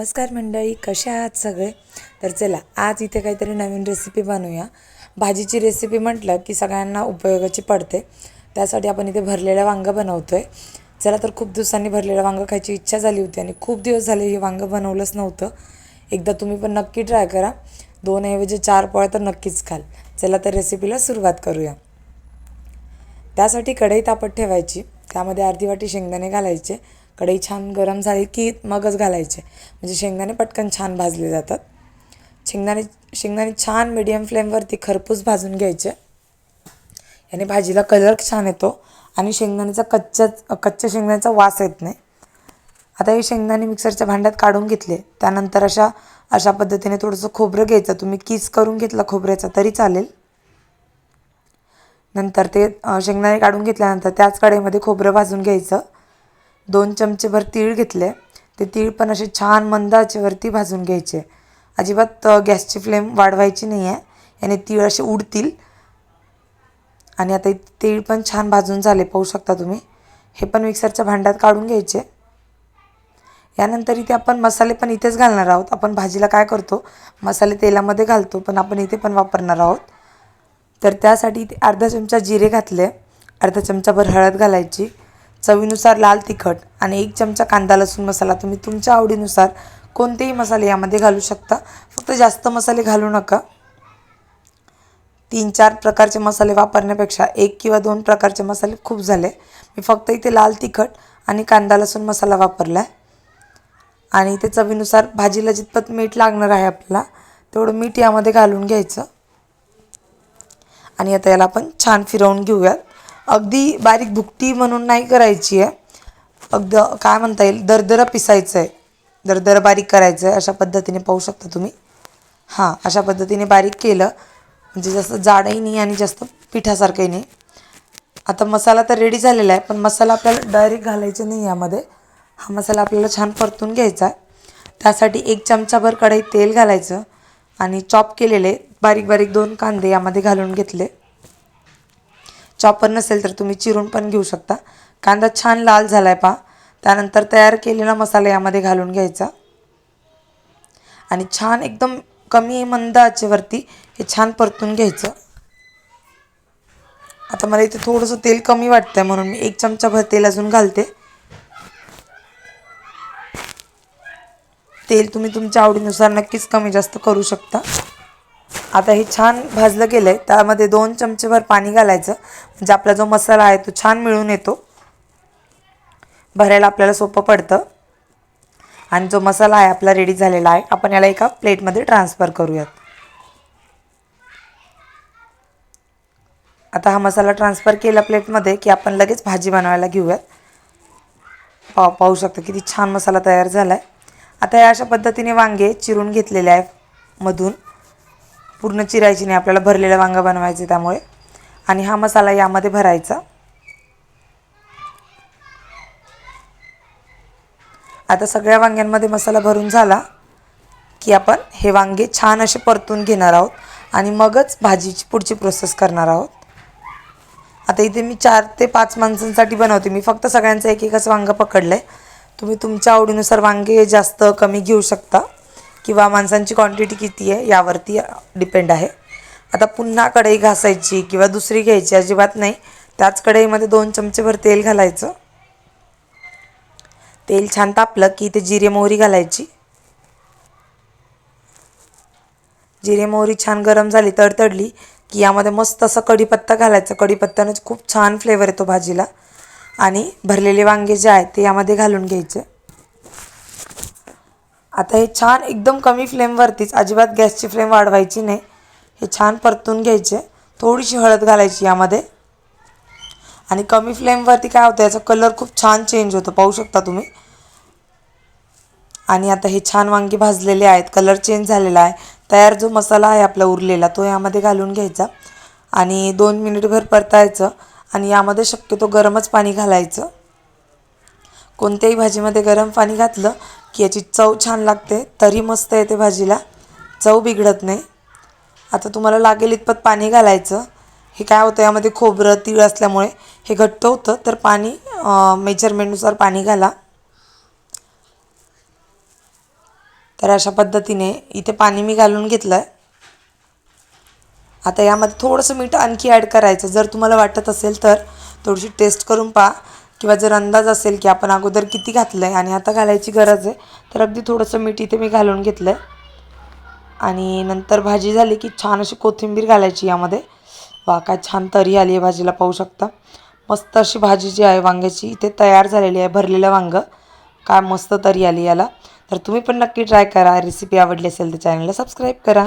नमस्कार मंडळी कसे आहात सगळे? तर चला आज इथे काहीतरी नवीन रेसिपी बनवूया. भाजीची रेसिपी म्हटलं की सगळ्यांना उपयोगाची पडते. त्यासाठी आपण इथे भरलेलं वांगं बनवतो आहे चला तर खूप दिवसांनी भरलेलं वांगं खायची इच्छा झाली होती आणि खूप दिवस झाले हे वांगं बनवलंच नव्हतं. एकदा तुम्ही पण नक्की ट्राय करा. दोन ऐवजी चार पोळ्या तर नक्कीच खाल. चला तर रेसिपीला सुरुवात करूया. त्यासाठी कढई तापत ठेवायची. त्यामध्ये अर्धी वाटी शेंगदाणे घालायचे. कढई छान गरम झाली की मगच घालायचे. म्हणजे शेंगदाणे पटकन छान भाजले जातात. शेंगदाणे शेंगदाणे छान मिडियम फ्लेमवरती खरपूस भाजून घ्यायचे. याने भाजीला कलर छान येतो आणि शेंगदाण्याचा कच्च्या कच्च्या शेंगदाण्याचा वास येत नाही. आता हे शेंगदाणे मिक्सरच्या भांड्यात काढून घेतले. त्यानंतर अशा अशा पद्धतीने थोडंसं खोबरं घ्यायचं. तुम्ही किस करून घेतलं खोबऱ्याचा तरी चालेल. नंतर ते शेंगदाणे काढून घेतल्यानंतर त्याच कढईमध्ये खोबरं भाजून घ्यायचं. दोन चमचेभर तीळ घेतले. ते तीळ पण असे छान मंद आचेवरती भाजून घ्यायचे. अजिबात गॅसची फ्लेम वाढवायची नाही आहे याने तीळ असे उडतील. आणि आता तीळ पण छान भाजून झाले पाहू शकता तुम्ही. हे पण मिक्सरच्या भांड्यात काढून घ्यायचे. यानंतर इथे आपण मसाले पण इथेच घालणार आहोत. आपण भाजीला काय करतो? मसाले तेलामध्ये घालतो पण आपण इथे पण वापरणार आहोत. तर त्यासाठी इथे अर्धा चमचा जिरे घातले. अर्धा चमचाभर हळद घालायची. चवीनुसार लाल तिखट आणि एक चमचा कांदा लसूण मसाला तुम्ही तुमच्या आवडीनुसार कोणतेही मसाले यामध्ये घालू शकता. फक्त जास्त मसाले घालू नका. तीन चार प्रकारचे मसाले वापरण्यापेक्षा एक किंवा दोन प्रकारचे मसाले खूप झाले. मी फक्त इथे लाल तिखट आणि कांदा लसूण मसाला वापरला आहे आणि इथे चवीनुसार भाजीला जितपत मीठ लागणार आहे आपल्याला तेवढं मीठ यामध्ये घालून घ्यायचं. आणि आता याला आपण छान फिरवून घेऊयात. अगदी बारीक भुकटी म्हणून नाही करायची आहे. अगदी काय म्हणता येईल? दरदरं पिसायचं आहे दरदरं बारीक करायचं आहे अशा पद्धतीने पाहू शकता तुम्ही. हां अशा पद्धतीने बारीक केलं. म्हणजे जास्त जाडही नाही आणि जास्त पिठासारखंही नाही. आता मसाला तर रेडी झालेला आहे. पण मसाला आपल्याला डायरेक्ट घालायचा नाही यामध्ये. हा मसाला आपल्याला छान परतून घ्यायचा आहे. त्यासाठी एक चमचाभर कढईत तेल घालायचं. आणि चॉप केलेले बारीक बारीक दोन कांदे यामध्ये घालून घेतले. चॉपर नसेल तर तुम्ही चिरून पण घेऊ शकता. कांदा छान लाल झाला आहे पहा. त्यानंतर तयार केलेला मसाला यामध्ये घालून घ्यायचा. आणि छान एकदम कमी मंद आचेवरती हे छान परतून घ्यायचं. आता मला इथे थोडंसं तेल कमी वाटतंय म्हणून मी एक चमचाभर तेल अजून घालते. तेल तुम्ही तुमच्या आवडीनुसार नक्कीच कमी जास्त करू शकता. आता हे छान भाजलं गेलं आहे त्यामध्ये दोन चमचेभर पाणी घालायचं. म्हणजे आपला जो मसाला आहे तो छान मिळून येतो. भरायला आपल्याला सोपं पडतं. आणि जो मसाला आहे आपला रेडी झालेला आहे. आपण याला एका प्लेटमध्ये ट्रान्सफर करूयात. आता हा मसाला ट्रान्सफर केला प्लेटमध्ये की आपण लगेच भाजी बनवायला घेऊयात. पाव पाहू शकता किती छान मसाला तयार झाला आहे आता या अशा पद्धतीने वांगे चिरून घेतलेले आहे मधून. पूर्ण चिरायची नाही आपल्याला भरलेलं वांगं बनवायचे त्यामुळे. आणि हा मसाला यामध्ये भरायचा. आता सगळ्या वांग्यांमध्ये मसाला भरून झाला की आपण हे वांगे छान असे परतून घेणार आहोत आणि मगच भाजीची पुढची प्रोसेस करणार आहोत. आता इथे मी चार ते पाच माणसांसाठी बनवते. मी फक्त सगळ्यांचं एक एकच वांगं पकडलं आहे तुम्ही तुमच्या आवडीनुसार वांगे जास्त कमी घेऊ शकता. किंवा माणसांची क्वांटिटी किती आहे यावरती डिपेंड आहे. आता पुन्हा कढई घासायची किंवा दुसरी घ्यायची अजिबात नाही. त्याच कढईमध्ये दोन चमचेभर तेल घालायचं. तेल छान तापलं की इथे जिरे मोहरी घालायची. जिरे मोहरी छान गरम झाली तडतडली की यामध्ये मस्त असं कढीपत्ता घालायचा. कढीपत्त्यानं खूप छान फ्लेवर येतो भाजीला. आणि भरलेले वांगे जे आहेत ते यामध्ये घालून घ्यायचे. आता हे छान एकदम कमी फ्लेमवरतीच अजिबात गॅसची फ्लेम वाढवायची नाही. हे छान परतून घ्यायचे. थोडीशी हळद घालायची यामध्ये. आणि कमी फ्लेमवरती काय होतं याचा कलर खूप छान चेंज होतो पाहू शकता तुम्ही. आणि आता हे छान वांगी भाजलेले आहेत कलर चेंज झालेला आहे. तयार जो मसाला आहे आपला उरलेला तो यामध्ये घालून घ्यायचा. आणि दोन मिनिटभर परतायचं. आणि यामध्ये शक्यतो गरमच पाणी घालायचं. कोणत्याही भाजीमध्ये गरम पाणी घातलं की याची चव छान लागते तरी मस्त येते भाजीला. चव बिघडत नाही. आता तुम्हाला लागेल इतपत पाणी घालायचं. हे काय होतं यामध्ये खोबरं तीळ असल्यामुळे हे घट्ट होतं तर पाणी मेजरमेंटनुसार पाणी घाला. तर अशा पद्धतीने इथे पाणी मी घालून घेतलं आहे आता यामध्ये थोडंसं मीठ आणखी ॲड करायचं. जर तुम्हाला वाटत असेल तर थोडीशी टेस्ट करून पहा. किंवा जर अंदाज असेल की आपण अगोदर किती घातलं आहे आणि आता घालायची गरज आहे तर अगदी थोडंसं मीठ इथे मी घालून घेतलं आहे आणि नंतर भाजी झाली की छान अशी कोथिंबीर घालायची यामध्ये. वा काय छान तरी आली आहे भाजीला पाहू शकता. मस्त अशी भाजी जी आहे वांग्याची इथे तयार झालेली आहे भरलेलं वांगं. काय मस्त तरी आली याला. तर तुम्ही पण नक्की ट्राय करा. रेसिपी आवडली असेल तर चॅनलला सबस्क्राईब करा.